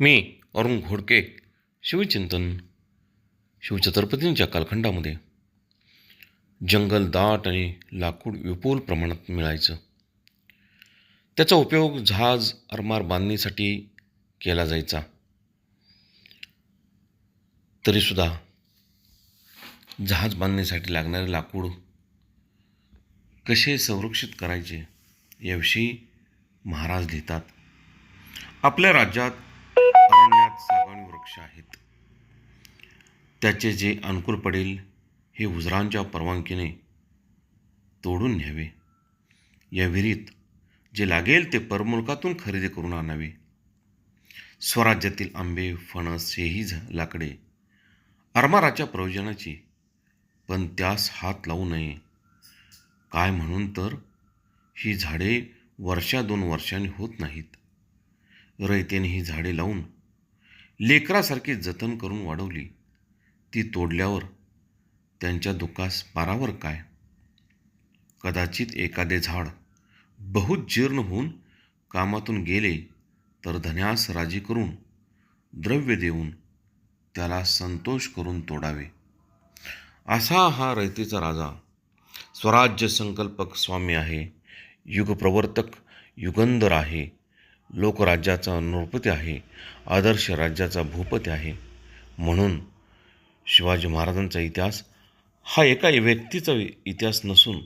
मी अरुण घोडके शिवचिंतन शिवछत्रपतींच्या कालखंडामध्ये. जंगल दाट आणि लाकूड विपुल प्रमाणात मिळायचं. त्याचा उपयोग जहाज आरमार बांधणीसाठी केला जायचा. तरीसुद्धा जहाज बांधणीसाठी लागणारे लाकूड कसे संरक्षित करायचे याविषयी महाराज लिहितात. आपल्या राज्यात अरण्यात सागवान वृक्ष आहेत. त्याचे जे अनुकूल पडेल हे हुजरांच्या परवानगीने तोडून न्यावे. या विहिरीत जे लागेल ते परमुलकातून खरेदी करून आणावे. स्वराज्यातील आंबे फणस हेही लाकडे आरमाराच्या प्रयोजनाची. पण त्यास हात लावू नये. काय म्हणून तर? ही झाडे वर्षा दोन वर्षांनी होत नाहीत. रयतेने ही झाडे लावून लेकरासारखी जतन करून वाढवली. ती तोडल्यावर त्यांच्या दुःखास पारावर काय? कदाचित एखादे झाड बहुत जीर्ण होऊन कामातून गेले तर धन्यास राजी करून द्रव्य देऊन त्याला संतोष करून तोडावे. असा हा रयतेचा राजा स्वराज्य संकल्पक स्वामी आहे युगप्रवर्तक युगंधर आहे. लोकराज्याचा नृपती आहे आदर्श राज्याचा भूपती आहे. म्हणून शिवाजी महाराजांचा इतिहास हा एका व्यक्तीचा इतिहास नसून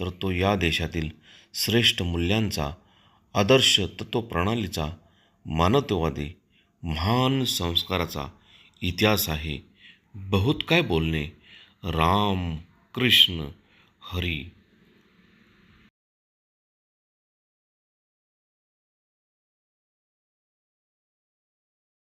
तर तो या देशातील श्रेष्ठ मूल्यांचा आदर्श तत्वप्रणालीचा मानवतावादी महान संस्काराचा इतिहास आहे. बहुत काय बोलणे? राम कृष्ण हरी